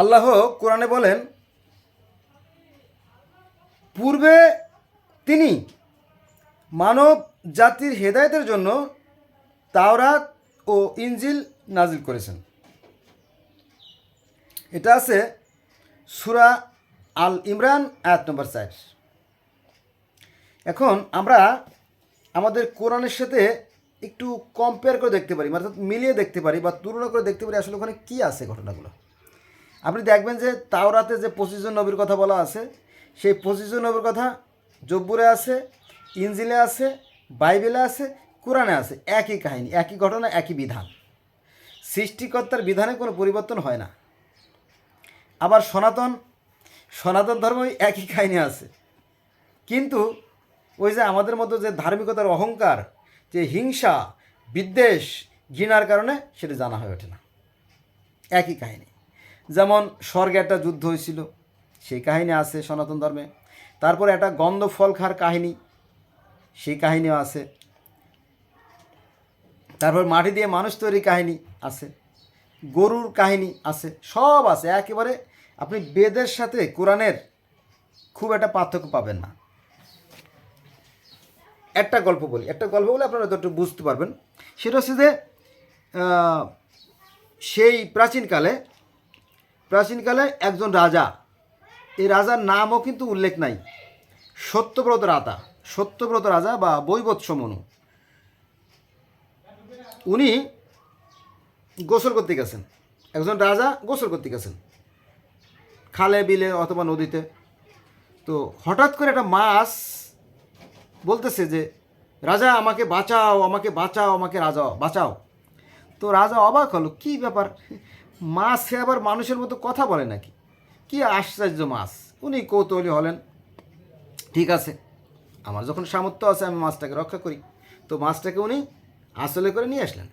আল্লাহ কোরআনে বলেন, পূর্বে তিনি মানব জাতির হেদায়েতের জন্য তাওরাত ও ইঞ্জিল নাজিল করেছেন। এটা আছে সুরা আল ইমরান, আয়াত নম্বর চার। এখন আমরা আমাদের কোরআনের সাথে একটু কম্পেয়ার করে দেখতে পারি, অর্থাৎ মিলিয়ে দেখতে পারি বা তুলনা করে দেখতে পারি আসলে ওখানে কী আছে ঘটনাগুলো। আপনি দেখবেন যে তাওরাতে যে পঁচিশ জন নবীর কথা বলা আছে, সেই পঁচিশ জন নবীর কথা জব্বুরে আছে ইঞ্জিলে আছে, বাইবেলে আছে, কোরআনে আছে, একই কাহিনী, একই ঘটনা, একই বিধান। সৃষ্টিকর্তার বিধানে কোনো পরিবর্তন হয় না। আবার সনাতন সনাতন ধর্ম একই কাহিনী আছে। কিন্তু ওই যে আমাদের মতো যে ধার্মিকতার অহংকার, যে হিংসা, বিদ্বেষ, ঘৃণার কারণে সেটা জানা হয়ে ওঠে না। একই কাহিনী। যেমন স্বর্গে একটা যুদ্ধ হয়েছিল, সেই কাহিনী আছে সনাতন ধর্মে। তারপরে একটা গন্ধ ফল খার কাহিনী, সেই কাহিনীও আছে। তারপর মাটি দিয়ে মানুষ তৈরি কাহিনী আছে, গরুর কাহিনী আছে, সব আছে। একেবারে আপনি বেদের সাথে কোরআনের খুব একটা পার্থক্য পাবেন না। একটা গল্প বলি, একটা গল্প বলে আপনারা একটু বুঝতে পারবেন। সেটা হচ্ছে যে সেই প্রাচীনকালে প্রাচীনকালে একজন রাজা, এই রাজার নামও কিন্তু উল্লেখ নাই। সত্যব্রত রাজা সত্যব্রত রাজা বা বৈবৎস মনু উনি গোসল করতে গেছেন। একজন রাজা গোসল করতে গেছেন। খালে, বিলে অথবা নদীতে। তো হঠাৎ করে একটা মাছ বলতেছে যে, রাজা, আমাকে বাঁচাও আমাকে বাঁচাও, আমাকে রাজা, বাঁচাও। তো রাজা অবাক হলো, কি ব্যাপার? মাছ আবার মানুষের মতো কথা বলে নাকি? কি আশ্চর্য মাছ। উনি কৌতূহলী হলেন। ঠিক আছে, আমার যখন সামর্থ্য আছে, আমি মাছটাকে রক্ষা করি। তো মাছটাকে উনি আসলে করে নিয়ে আসলেন।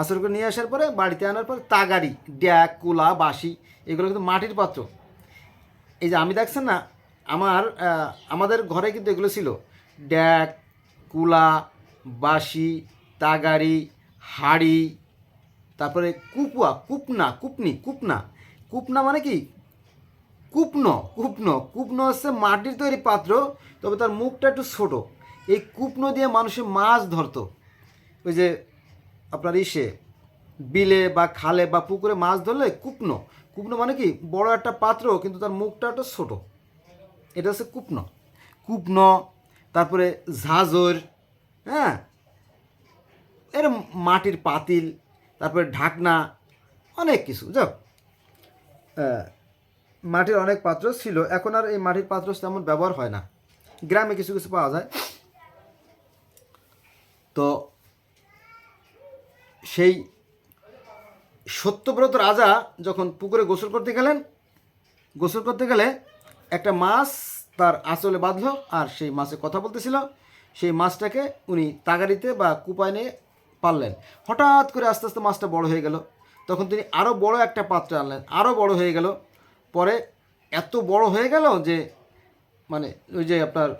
আসলে করে নিয়ে আসার পরে বাড়িতে আনার পর তাগাড়ি ড্যাক, কুলা, বাঁশি, এগুলো কিন্তু মাটির পাত্র। এই যে আমি দেখছেন না, আমার আমাদের ঘরে কিন্তু এগুলো ছিল। ড্যাক, কুলা, বাঁশি তাগাড়ি হাড়ি তারপরে কুপুয়া কুপনা, কুপনি, কুপনা। কুপনা মানে কি? Coupon coupon. কুপন হচ্ছে মাটির তৈরি পাত্র, তবে তার মুখটা একটু ছোট। এই কুপনো দিয়ে মানুষের মাছ ধরতো। ওই যে আপনার ইসে, বিলে বা খালে বা পুকুরে মাছ ধরলে কুপনো। কুপনো মানে কি? বড় একটা পাত্র, কিন্তু তার মুখটা একটু ছোট। এটা হচ্ছে কুপনো। কুপনো, তারপরে ঝাঁঝর হ্যাঁ? এর মাটির পাতিল তারপরে ঢাকনা, অনেক কিছু যাক মাটির অনেক পাত্র ছিল, এখন আর এই মাটির পাত্র তেমন ব্যবহার হয় না। গ্রামে কিছু কিছু পাওয়া যায়। তো সেই সত্যব্রত রাজা যখন পুকুরে গোসল করতে গেলেন, গোসল করতে গেলে একটা মাছ তার আঁচলে বাঁধলো, আর সেই মাছে কথা বলতেছিল। সেই মাছটাকে উনি তাগাড়িতে বা কুপায় নিয়ে পারলেন। হঠাৎ করে আস্তে আস্তে মাছটা বড় হয়ে গেল। তখন তিনি আরও বড় একটা পাত্রে আনলেন আরও বড় হয়ে গেল। পরে এত বড় হয়ে গেল যে মানে ওই যে আপনার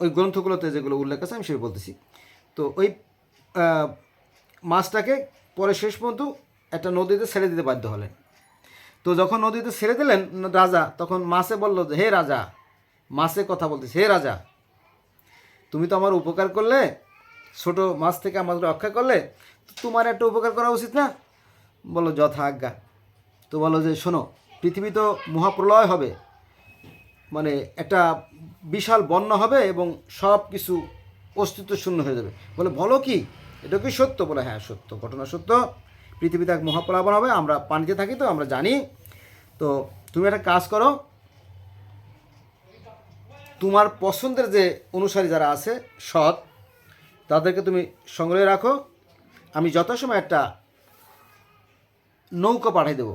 ওই গ্রন্থগুলোতে যেগুলো উল্লেখ আছে আমি সেটা বলতেছি। তো ওই মাছটাকে পরে শেষ পর্যন্ত একটা নদীতে ছেড়ে দিতে বাধ্য হলেন। তো যখন নদীতে ছেড়ে দিলেন রাজা, তখন মাছে বলল যে, হে রাজা, মাছে কথা বলতেছে, হে রাজা, তুমি তো আমার উপকার করলে ছোট মাছ থেকে আমাদের রক্ষা করলে তোমার একটা উপকার করা উচিত না? বলো যথা আজ্ঞা। তো বলো যে, শোনো, পৃথিবী তো মহাপ্রলয় হবে। মানে একটা বিশাল বন্যা হবে এবং সব কিছু অস্তিত্ব শূন্য হয়ে যাবে। বলে, বলো কি? এটা কি সত্য? বলে হ্যাঁ সত্য। ঘটনা সত্য। পৃথিবীতে এক মহাপ্লাবন হবে। আমরা পানিতে থাকি তো, আমরা জানি। তো তুমি একটা কাজ করো। তোমার পছন্দের যে অনুসারী যারা আছে, সৎ তাদেরকে তুমি সংগ্রহে রাখো। আমি যথাসময় একটা নৌকা পাঠিয়ে দেবো।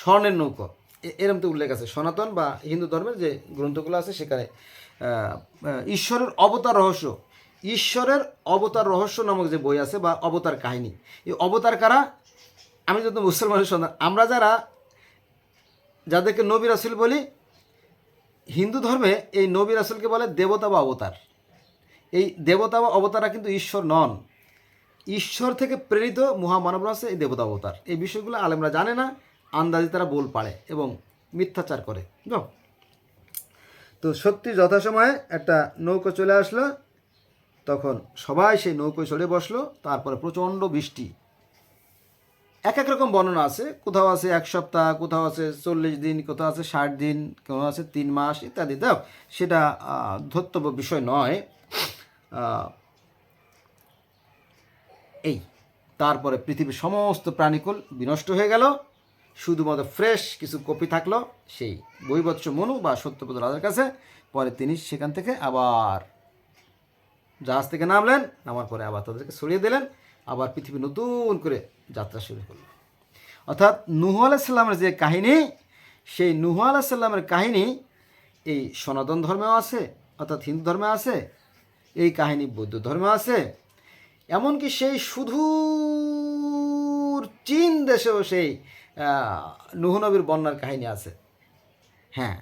স্বর্ণের নৌকা। এরম তো উল্লেখ আছে। সনাতন বা হিন্দু ধর্মের যে গ্রন্থগুলো আছে, সেখানে ঈশ্বরের অবতার রহস্য। ঈশ্বরের অবতার রহস্য নামক যে বই আছে বা অবতার কাহিনী, এই অবতার কারা? আমি যত মুসলমানের সন্তান, আমরা যারা, যাদেরকে নবী রাসুল বলি, হিন্দু ধর্মে এই নবী রাসুলকে বলে দেবতা বা অবতার। এই দেবতা বা অবতারা কিন্তু ঈশ্বর নন। ঈশ্বর থেকে প্রেরিত মহামানব আছে এই দেবতা অবতার। এই বিষয়গুলো আলেমরা জানে না, আন্দাজে তারা বোল পাড়ে এবং মিথ্যাচার করে। বুঝলো তো সত্যি যথাসময়ে একটা নৌকো চলে আসলো, তখন সবাই সেই নৌকোয় চড়ে বসল, তারপরে প্রচণ্ড বৃষ্টি। এক এক রকম বর্ণনা আছে, কোথাও আছে এক সপ্তাহ, কোথাও আছে চল্লিশ দিন, কোথাও আছে ষাট দিন, কোথাও আছে তিন মাস ইত্যাদি। দেখ সেটা ধর্তব্য বিষয় নয়। এই, তারপরে পৃথিবীর সমস্ত প্রাণীকুল বিনষ্ট হয়ে গেল। শুধুমাত্র ফ্রেশ কিছু কপি থাকল সেই বৈবৎস মনু বা সত্যপদ রাজার কাছে। পরে তিনি সেখান থেকে আবার জাহাজ থেকে নামলেন, নামার পরে আবার তাদেরকে সরিয়ে দিলেন, আবার পৃথিবী নতুন করে যাত্রা শুরু করল। অর্থাৎ নুহ আলাইসাল্লামের যে কাহিনী, সেই নুহ আলাইসাল্লামের কাহিনী এই সনাতন ধর্মেও আছে, অর্থাৎ হিন্দু ধর্মে আছে এই কাহিনী বৌদ্ধ ধর্মে আছে। এমনকি সেই সুদূর চীন দেশেও সেই আহ, নুহ নবীর বন্যার কাহিনী আছে। হ্যাঁ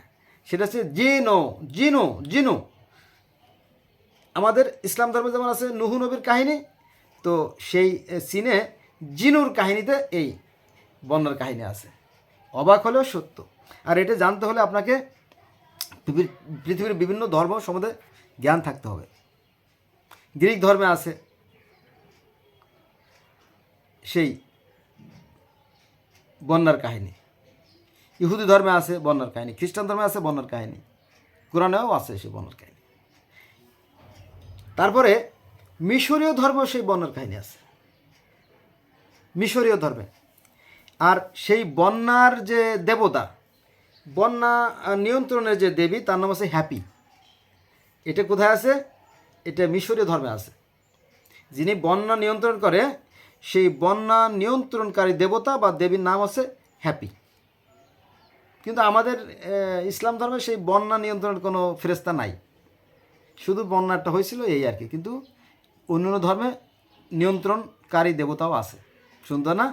সেটা হচ্ছে জিনো জিনো জিনো। আমাদের ইসলাম ধর্মে যেমন আছে নুহু নবীর কাহিনী তো সেই চীনে জিনুর কাহিনীতে এই বন্যার কাহিনী আছে। অবাক হলেও সত্য। আর এটা জানতে হলে আপনাকে পৃথিবীর বিভিন্ন ধর্ম সম্বন্ধে জ্ঞান থাকতে হবে। গ্রিক ধর্মে আছে। সেই বন্যার কাহিনী। ইহুদি ধর্মে আছে বন্যার কাহিনী। খ্রিস্টান ধর্মে আছে বন্যার কাহিনী। কোরআনেও আছে সেই বন্যার কাহিনী। তারপরে মিশরীয় ধর্ম সেই বন্যার কাহিনী আছে। মিশরীয় ধর্মে। আর সেই বন্যার যে দেবতা, বন্যা নিয়ন্ত্রণের যে দেবী, তার নাম আছে হ্যাপি। এটা কোথায় আছে? এটা মিশরীয় ধর্মে আছে। যিনি বন্যা নিয়ন্ত্রণ করে, সেই বন্যা নিয়ন্ত্রণকারী দেবতা বা দেবীর নাম আছে হ্যাপি। কিন্তু আমাদের ইসলাম ধর্মে সেই বন্যা নিয়ন্ত্রণের কোনো ফেরেস্তা নাই। শুধু বন্যাটা হয়েছিল এই আর কি। কিন্তু অন্যান্য ধর্মে নিয়ন্ত্রণকারী দেবতাও আছে। সুন্দর না?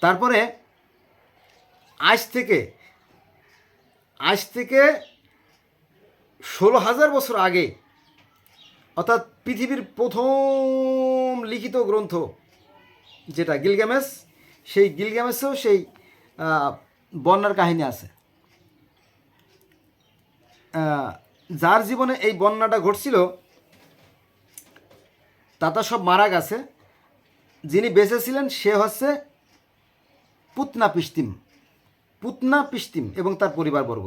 তারপরে আজ থেকে আজ থেকে ষোলো হাজার বছর আগে, অর্থাৎ পৃথিবীর প্রথম লিখিত গ্রন্থ যেটা গিলগামেস, সেই গিলগামেসেও সেই বন্যার কাহিনী আছে। যার জীবনে এই বন্যাটা ঘটছিল, তাতা সব মারা গেছে। যিনি বেঁচে ছিলেন সে হচ্ছে পুতনা পিস্তিম। পুতনা পিস্তিম এবং তার পরিবারবর্গ।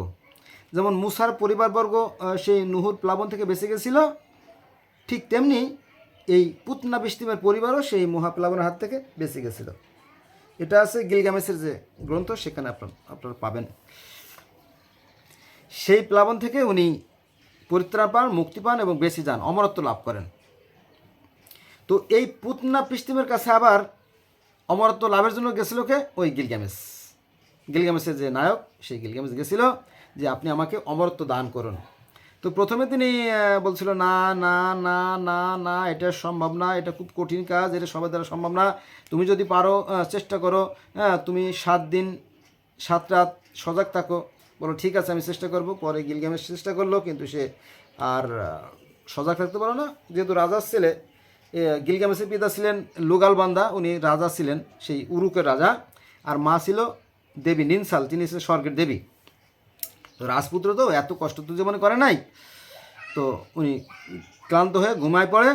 যেমন মুসার পরিবারবর্গ সেই নুহুর প্লাবন থেকে বেঁচে গেছিল, ঠিক তেমনি এই পুতনা পিস্তিমের পরিবারও সেই মহাপ্লাবনের হাত থেকে বেঁচে গেছিল। এটা আছে গিলগামেসের যে গ্রন্থ, সেখানে আপনার, আপনারা পাবেন। সেই প্লাবন থেকে উনি পরিত্রাণ পান, মুক্তি পান এবং বেশি যান, অমরত্ব লাভ করেন। তো এই পুতনা পিস্তিমের কাছে আবার অমরত্ব লাভের জন্য গেছিল কে? ওই গিলগামেস। গিলগামেসের যে নায়ক সেই গিলগামেস গেছিল যে আপনি আমাকে অমরত্ব দান করুন। তো প্রথমে তিনি বলছিল না না না না না এটা সম্ভব না এটা খুব কঠিন কাজ এটা সবার দ্বারা সম্ভব না। তুমি যদি পারো চেষ্টা করো হ্যাঁ তুমি সাত দিন সাত রাত সজাগ থাকো। বলো ঠিক আছে আমি চেষ্টা করব। পরে গিলগামেশ চেষ্টা করল কিন্তু সে আর সজাগ থাকতে পারো না। যেহেতু রাজার ছেলে এ, গিলগামেশের পিতা ছিলেন লুগাল বান্দা উনি রাজা ছিলেন সেই উরুকের রাজা। আর মা ছিল দেবী নিনসাল তিনি ছিলেন স্বর্গের দেবী। তো রাজপুত্র তো এত কষ্ট তো জীবনে করে নাই। তো উনি ক্লান্ত হয়ে ঘুমায় পড়ে।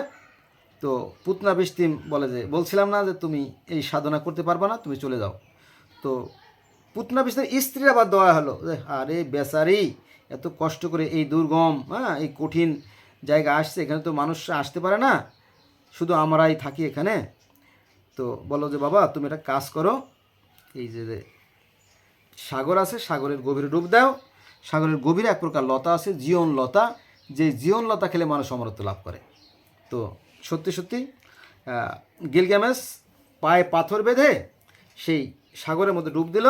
তো পুতনা বিস্তিম বলে যে, বলছিলাম না যে তুমি এই সাধনা করতে পারবে না, তুমি চলে যাও। তো পুতনা বিস্তিম স্ত্রীর আবার দেওয়া হলো যে, আরে বেচারি, এত কষ্ট করে এই দুর্গম হ্যাঁ এই কঠিন জায়গা আসছে, এখানে তো মানুষ আসতে পারে না। শুধু আমরাই থাকি এখানে। তো বলো যে, বাবা, তুমি একটা কাজ করো। এই যে যে সাগর আছে, সাগরের গভীরে ডুব দাও। সাগরের গভীরে এক প্রকার লতা আছে জীবন লতা। যে জীবন লতা খেলে মানুষ অমরত্ব লাভ করে। তো সত্যি সত্যি গিলগামেশ পায়ে পাথর বেঁধে সেই সাগরের মধ্যে ডুব দিল।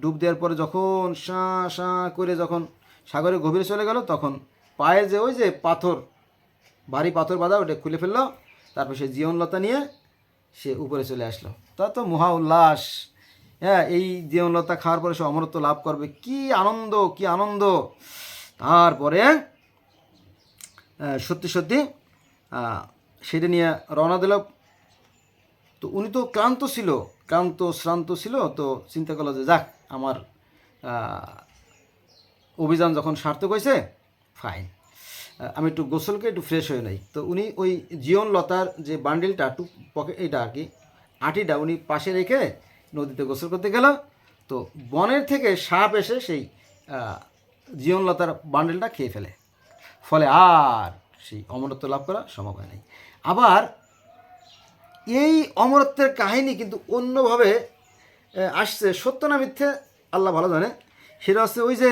ডুব দেওয়ার পরে যখন সাঁ সাঁ করে যখন সাগরের গভীরে চলে গেল, তখন পায়ে যে ওই যে পাথর, ভারী পাথর বাঁধা, ওটা খুলে ফেলল। তারপর সে জীবনলতা নিয়ে সে উপরে চলে আসলো। তা তো মহা উল্লাস। হ্যাঁ এই জীবনলতা খাওয়ার পরে সে অমরত্ব লাভ করবে। কি আনন্দ কি আনন্দ। তারপরে সত্যি সত্যি সেটা নিয়ে রওনা দিল। তো উনি তো ক্লান্ত ছিল, ক্লান্ত, শ্রান্ত ছিল। তো চিন্তা করল যে, যাক, আমার অভিযান যখন সার্থক হয়েছে ফাইন আমি একটু গোসলকে একটু ফ্রেশ হয়ে নেই। তো উনি ওই জীবন লতার যে বান্ডিলটা টু পকেট এটা আর কি, আটিটা উনি পাশে রেখে নদীতে গোসল করতে গেল। তো বনের থেকে সাপ এসে সেই জীবনলতার বান্ডেলটা খেয়ে ফেলে। ফলে আর সেই অমরত্ব লাভ করা সম্ভব হয় নাই। আবার এই অমরত্বের কাহিনী কিন্তু অন্যভাবে আসছে। সত্য না মিথ্যে আল্লাহ ভালো জানে। সেটা হচ্ছে ওই যে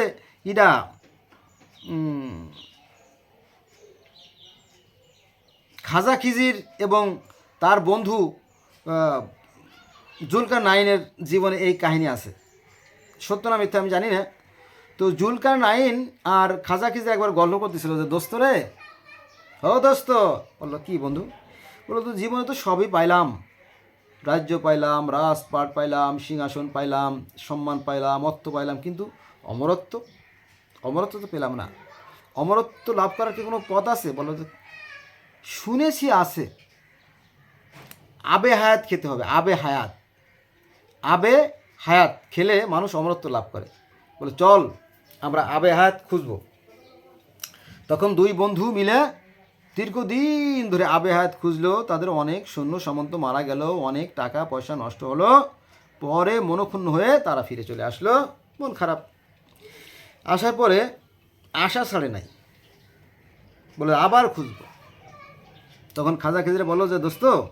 ইটা খাজা খিজির এবং তার বন্ধু জুলকার নাইনের জীবনে এই কাহিনী আছে। সত্য না মিথ্যা আমি জানি না। তো জুলকার নাইন আর খাজা খিজা একবার গল্প করতেছিল যে, দোস্ত রে, ও দোস্ত। বলল, কি বন্ধু? বলল, তো জীবনে তো সবই পাইলাম। রাজ্য পাইলাম, রাজপাট পাইলাম, সিংহাসন পাইলাম, সম্মান পাইলাম, অর্থ পাইলাম, কিন্তু অমরত্ব অমরত্ব তো পেলাম না। অমরত্ব লাভ করার কি কোনো পথ আছে? বলো তো শুনেছি আছে। আবে হায়াত খেতে হবে, আবে হায়াত। আবে হায়াত খেলে মানুষ অমরত্ব লাভ করে। বলে, চল, আমরা আবে হায়াত খুঁজবো। তখন দুই বন্ধু মিলে দীর্ঘদিন ধরে আবে হায়াত খুঁজলো। তাদের অনেক সৈন্য সামন্ত মারা গেল, অনেক টাকা, পয়সা নষ্ট হলো। পরে মনক্ষুণ্ণ হয়ে তারা ফিরে চলে আসলো। মন খারাপ। আসার পরে আশা ছাড়ে নাই। বলে, আবার খুঁজবো। তখন খাজা খেজরে বলো যে, দোস্ত,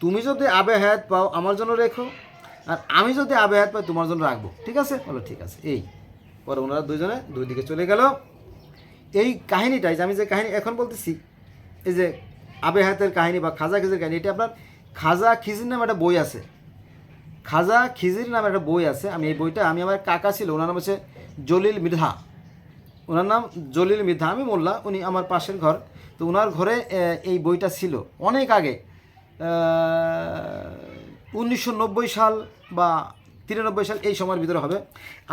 তুমি যদি আবে হায়াত পাও, আমার জন্য রেখো। আর আমি যদি আবে হায়াত পাই তোমার জন্য রাখব, ঠিক আছে? বলো, ঠিক আছে। এই, পরে ওনারা দুজনে দুই দিকে চলে গেল। এই কাহিনীটাই আমি যে কাহিনী এখন বলতেছি, এই যে আবে হায়াতের কাহিনী বা খাজা খিজির কাহিনী, এটা আপনার খাজা খিজির নামে একটা বই আছে। খাজা খিজির নামে একটা বই আছে। আমি এই বইটা, আমি আমার কাকা ছিল, ওনার নাম হচ্ছে জলিল মৃধা। ওনার নাম জলিল মৃধা, আমি মোল্লা, উনি আমার পাশের ঘর। তো ওনার ঘরে এই বইটা ছিল অনেক আগে। উনিশশো নব্বই সাল বা তিরানব্বই সাল এই সময়ের ভিতরে হবে।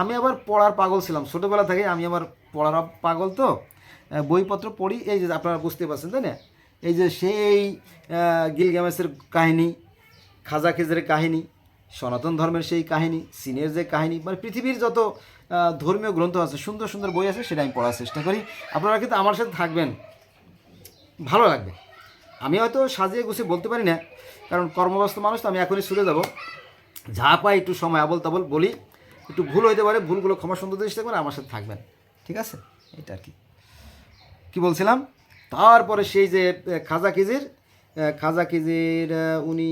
আমি আবার পড়ার পাগল ছিলাম। ছোটোবেলা থেকে আমি আমার পড়ার পাগল তো। বইপত্র পড়ি। এই যে আপনারা বুঝতে পারছেন, তাই না? এই যে সেই গিলগামেসের কাহিনী, খাজা খেজের কাহিনী, সনাতন ধর্মের সেই কাহিনী, চীনের যে কাহিনী মানে পৃথিবীর যত ধর্মীয় গ্রন্থ আছে, সুন্দর সুন্দর বই আছে, সেটা আমি পড়ার চেষ্টা করি। আপনারা কিন্তু আমার সাথে থাকবেন। ভালো লাগবে। আমি হয়তো সাজিয়ে গুছিয়ে বলতে পারি না কারণ কর্মব্যস্ত মানুষ তো আমি এখনই ছুটে যাব। যা পাই একটু সময় আবল তাবল বলি, একটু ভুল হইতে পারে, ভুলগুলো ক্ষমা সুন্দর চেষ্টা করে আমার সাথে থাকবেন, ঠিক আছে? এটা আর কি। কি বলছিলাম? তারপরে সেই যে খাজা কিজির খাজা কিজির উনি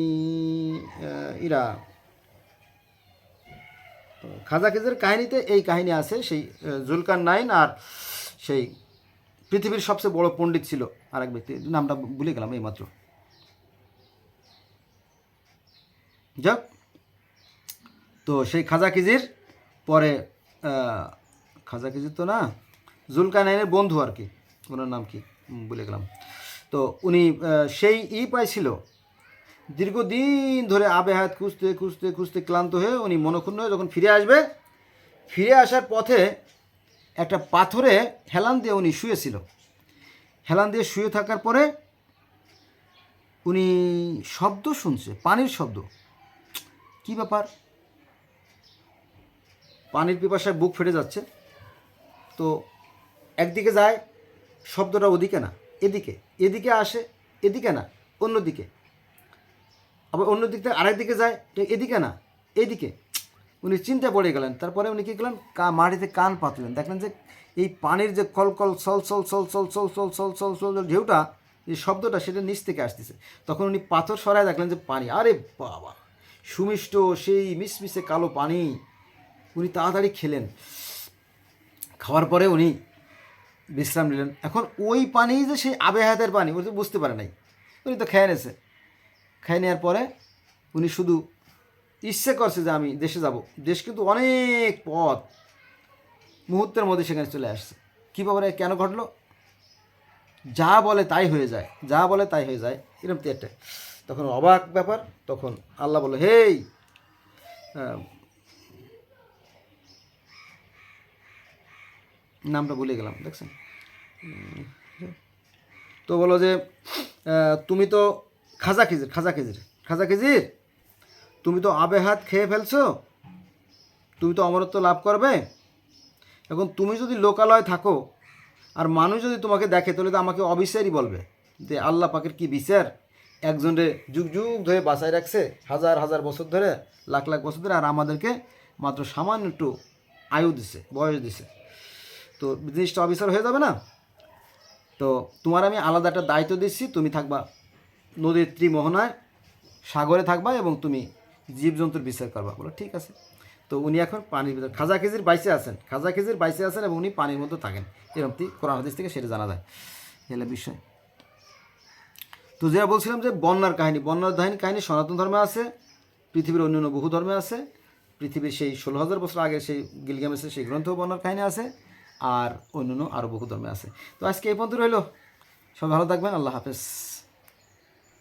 ইরা। খাজা কিজির কাহিনীতে এই কাহিনী আছে, সেই জুলকার নাইন আর সেই পৃথিবীর সবচেয়ে বড় পণ্ডিত ছিল আর এক ব্যক্তি, নামটা ভুলে গেলাম এইমাত্র। যাক। তো সেই খাজা কিজির পরে খাজা কিজির তো না, জুলকানাইনের বন্ধু আর কি, ওনার নাম কি? বলে গেলাম। তো উনি সেই ই পাইছিল, দীর্ঘদিন ধরে আবে হায়াত খুঁজতে খুঁজতে খুঁজতে ক্লান্ত হয়ে উনি মনক্ষুণ্ণ হয়ে যখন ফিরে আসবে, ফিরে আসার পথে একটা পাথরে হেলান দিয়ে উনি শুয়েছিল। হেলান দিয়ে শুয়ে থাকার পরে উনি শব্দ শুনছে, পানির শব্দ। কি ব্যাপার? পানির পিপাসায় বুক ফেটে যাচ্ছে। তো একদিকে যায়, শব্দটা ওদিকে না, এদিকে এদিকে আসে, এদিকে না, অন্যদিকে। আবার অন্য দিক থেকে আরেক দিকে যায় এদিকে না, এদিকে। উনি চিন্তা পড়ে গেলেন। তারপরে উনি কী করলেন? কা, মাটিতে কান পাতলেন। দেখলেন যে এই পানির যে কলকল, সল সল সল সল সল সল সল সল সল সল ঢেউটা, যে শব্দটা সেটা নিচ থেকে আসতেছে। তখন উনি পাথর সরায় দেখলেন যে পানি, আরে বাবা! সুমিষ্ট সেই মিশমিশে কালো পানি উনি তাড়াতাড়ি খেলেন। খাওয়ার পরে উনি বিশ্রাম নিলেন। এখন ওই পানি যে সেই আবে হায়াতের পানি, উনি তো বুঝতে পারে নাই। উনি তো খেয়ে নিয়েছে। খেয়ে নেওয়ার পরে উনি শুধু ইচ্ছে করছে যে আমি দেশে যাব। দেশ কিন্তু অনেক পথ, মুহূর্তের মধ্যে সেখানে চলে আসছে। কী ব্যাপারে, কেন ঘটলো? যা বলে তাই হয়ে যায়, যা বলে তাই হয়ে যায়, এরকম তো একটা। তখন অবাক ব্যাপার তখন আল্লাহ বলল হেই! আহ, নামটা ভুলে গেলাম দেখছেন? তো বলো যে তুমি তো খাজা খিজির খাজা খিজির খাজা খিজির? তুমি তো আবে হাত খেয়ে ফেলছো? তুমি তো অমরত্ব লাভ করবে? এখন তুমি যদি লোকালয় থাকো আর মানুষ যদি তোমাকে দেখে তাহলে তো আমাকে অবিচারই বলবে যে আল্লাহ পাকের কি বিচার? একজনে যুগ যুগ ধরে বাঁচায় রাখছে, হাজার হাজার বছর ধরে, লাখ লাখ বছর ধরে, আর আমাদেরকে মাত্র সামান্য একটু আয়ু দিছে, বয়স দিছে। তো জিনিসটা অবিচার হয়ে যাবে না? তো তোমার আমি আলাদা একটা দায়িত্ব দিচ্ছি, তুমি থাকবা নদীর ত্রিমোহনায়, সাগরে থাকবা এবং তুমি জীবজন্তুর বিচার করবা বলো, ঠিক আছে? তো উনি এখন পানির ভিতরে, খাজা খেজির বাইসে আছেন, খাজা খেজির বাইসে আছেন এবং উনি পানির মধ্যে থাকেন। এরকম কোরআন হাদিস থেকে সেটা জানা যায়? এগুলো বিষয়। তো যেটা বলছিলাম যে বন্যার কাহিনী বন্যার কাহিনী কাহিনী সনাতন ধর্মে আছে, পৃথিবীর অন্যান্য বহু ধর্মে আছে, পৃথিবীর সেই ষোলো হাজার বছর আগে সেই গিলগামেসের সেই গ্রন্থ বন্যার কাহিনী আছে, আর অন্যান্য আরও বহু ধর্মে আছে। তো আজকে এই পর্যন্ত রইল। সব ভালো থাকবেন, আল্লাহ হাফেজ।